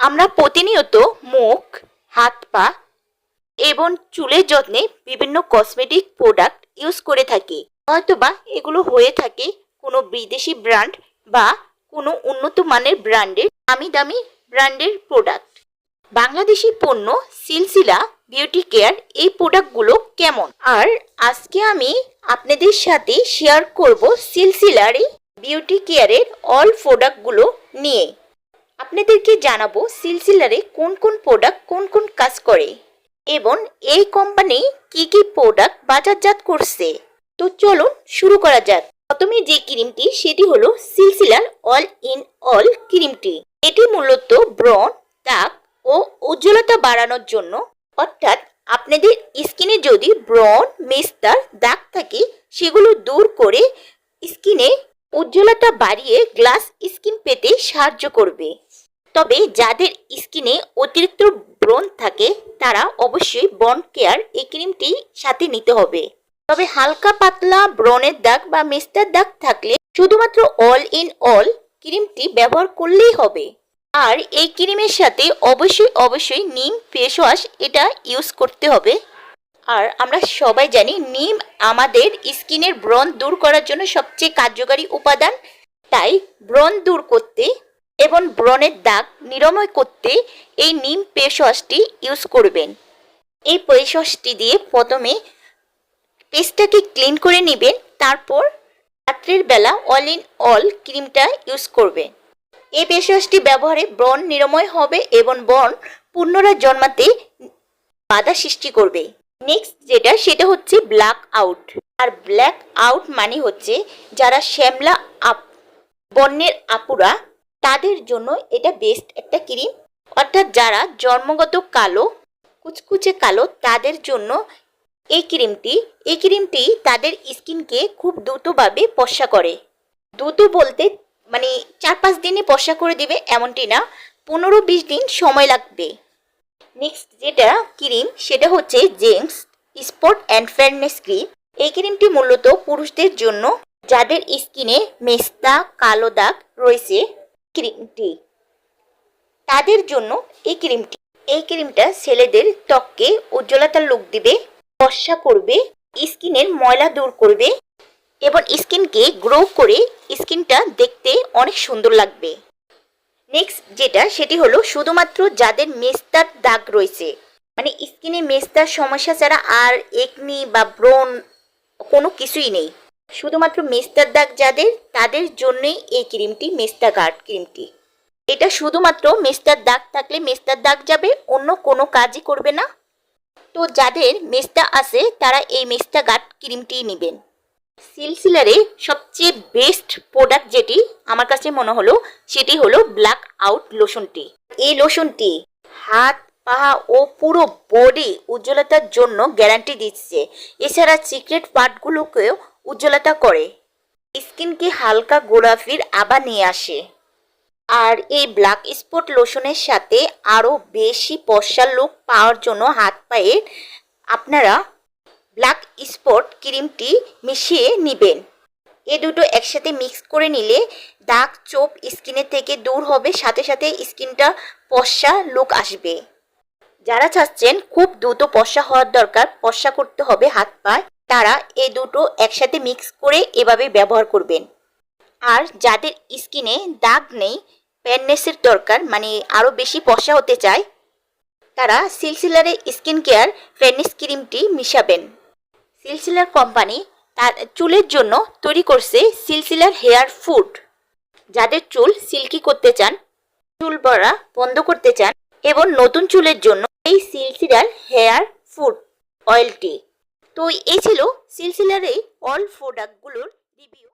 আমরা প্রতিনিয়ত মুখ, হাত, পা এবং চুলের যত্নে বিভিন্ন কসমেটিক প্রোডাক্ট ইউজ করে থাকি। হয়তোবা এগুলো হয়ে থাকে কোনো বিদেশি ব্র্যান্ড বা কোনো উন্নত মানের ব্র্যান্ডের দামি দামি ব্র্যান্ডের প্রোডাক্ট বাংলাদেশি পণ্য সিলসিলা বিউটি কেয়ার এই প্রোডাক্টগুলো কেমন? আর আজকে আমি আপনাদের সাথে শেয়ার করব সিলসিলার এই বিউটি কেয়ারের অল প্রোডাক্টগুলো নিয়ে। আপনাদেরকে জানাব সিলসিলারে কোন কোন প্রোডাক্ট কোন কোন কাজ করে এবং এই কোম্পানি কি কি প্রোডাক্ট বাজারজাত করছে। তো চলুন শুরু করা যাক। প্রথমে যে ক্রিমটি সেটি হলো সিলসিলার অল ইন অল ক্রিমটি এটি মূলত ব্রণ, দাগ ও উজ্জ্বলতা বাড়ানোর জন্য। অর্থাৎ আপনাদের স্কিনে যদি ব্রণ, মেস্তার দাগ থাকে, সেগুলো দূর করে স্কিনে উজ্জ্বলতা বাড়িয়ে গ্লাস স্কিন পেতে সাহায্য করবে। তবে যাদের স্কিনে অতিরিক্ত ব্রণ থাকে, তারা অবশ্যই বন কেয়ার এই ক্রিমটি সাথে নিতে হবে। তবে হালকা পাতলা ব্রণের দাগ বা মেস্তার দাগ থাকলে শুধুমাত্র অল ইন অল ক্রিমটি ব্যবহার করলেই হবে। আর এই ক্রিমের সাথে অবশ্যই অবশ্যই নিম ফেস ওয়াশ এটা ইউজ করতে হবে। আর আমরা সবাই জানি নিম আমাদের স্কিনের ব্রণ দূর করার জন্য সবচেয়ে কার্যকারী উপাদান। তাই ব্রণ দূর করতে এবং ব্রণের দাগ নিরাময় করতে এই নিম ওয়াশটি ইউজ করবেন। এই ফেস ওয়াশটি দিয়ে প্রথমে পেস্টটাকে ক্লিন করে নেবেন, তারপর রাত্রের বেলা অল ইন অল ক্রিমটা ইউজ করবেন। এই ফেস ওয়াশটি ব্যবহারে ব্রণ নিরাময় হবে এবং ব্রণ পুনরায় জন্মাতে বাধা সৃষ্টি করবে। নেক্সট যেটা, সেটা হচ্ছে ব্ল্যাক আউট। আর ব্ল্যাক আউট মানে হচ্ছে যারা শ্যামলা আপ বন্যের আপুরা তাদের জন্য এটা বেস্ট একটা ক্রিম অর্থাৎ যারা জন্মগত কালো, কুচকুচে কালো, তাদের জন্য এই ক্রিমটি এই ক্রিমটি তাদের স্কিনকে খুব দ্রুতভাবে পশা করে। দ্রুত বলতে মানে চার পাঁচ দিনে পশা করে দিবে এমনটি না, পনেরো বিশ দিন সময় লাগবে। নেক্সট যেটা ক্রিম সেটা হচ্ছে gems spot and fairness cream এই ক্রিমটি মূলত পুরুষদের জন্য, যাদের স্কিনে মেস্তা, কালো দাগ রয়েছে ক্রিমটি। তাদের জন্য এই ক্রিমটি। এই ক্রিমটা ছেলেদের ত্বককে উজ্জ্বলতার লুক দিবে, ফর্সা করবে, স্কিনের ময়লা দূর করবে এবং স্কিনকে গ্রো করে স্কিনটা দেখতে অনেক সুন্দর লাগবে। নেক্সট যেটা, সেটি হলো শুধুমাত্র যাদের মেস্তার দাগ রয়েছে মানে স্কিনে মেস্তার সমস্যা ছাড়া আর একনি বা ব্রণ কোনো কিছুই নেই। শুধুমাত্র মেস্তার দাগ যাদের, তাদের জন্যই এই ক্রিমটি, মেস্তা গার্ড ক্রিমটি। এটা শুধুমাত্র মেস্তার দাগ থাকলে মেস্তার দাগ যাবে, অন্য কোনো কাজই করবে না। তো যাদের মেস্তা আছে, তারা এই মেস্তা গার্ড ক্রিমটি নেবেন। সিলসিলারে সবচেয়ে বেস্ট প্রোডাক্ট যেটি, আমার কাছে মনে হলো, সেটি হলো ব্ল্যাক আউট লোশনটি। এই লোশনটি হাত, পা ও পুরো বডি উজ্জ্বলতার জন্য গ্যারান্টি দিচ্ছে। এছাড়া সিক্রেট পার্টগুলোকেও উজ্জ্বলতা করে। স্কিনকে হালকা গোলাপির আবার নিয়ে আসে। আর এই ব্ল্যাক স্পট লোশনের সাথে আরও বেশি পশার লুক পাওয়ার জন্য হাত পায়ে আপনারা ব্ল্যাক স্পট ক্রিমটি মিশিয়ে নেবেন। এ দুটো একসাথে মিক্স করে নিলে দাগ চোপ স্কিনের থেকে দূর হবে, সাথে সাথে স্কিনটা পশা লুক আসবে। যারা চাচ্ছেন খুব দ্রুত পশা হওয়ার দরকার, পশা করতে হবে হাত পায়ে। তারা এই দুটো একসাথে মিক্স করে এভাবে ব্যবহার করবেন। আর যাদের স্কিনে দাগ নেই প্যাননেসের দরকার মানে আরও বেশি পশা হতে চায়, তারা সিলসিলারের স্কিন কেয়ার ফেয়ারনেস ক্রিমটি মিশাবেন। সিলসিলার কোম্পানি তার চুলের জন্য তৈরি করছে সিলসিলার হেয়ার ফুড যাদের চুল সিল্কি করতে চান, চুল বড়া বন্ধ করতে চান, এবং নতুন চুলের জন্য এই সিলসিলার হেয়ার ফুড অয়েলটি তো এই ছিল সিলসিলার এই অল প্রোডাক্টগুলোর রিভিউ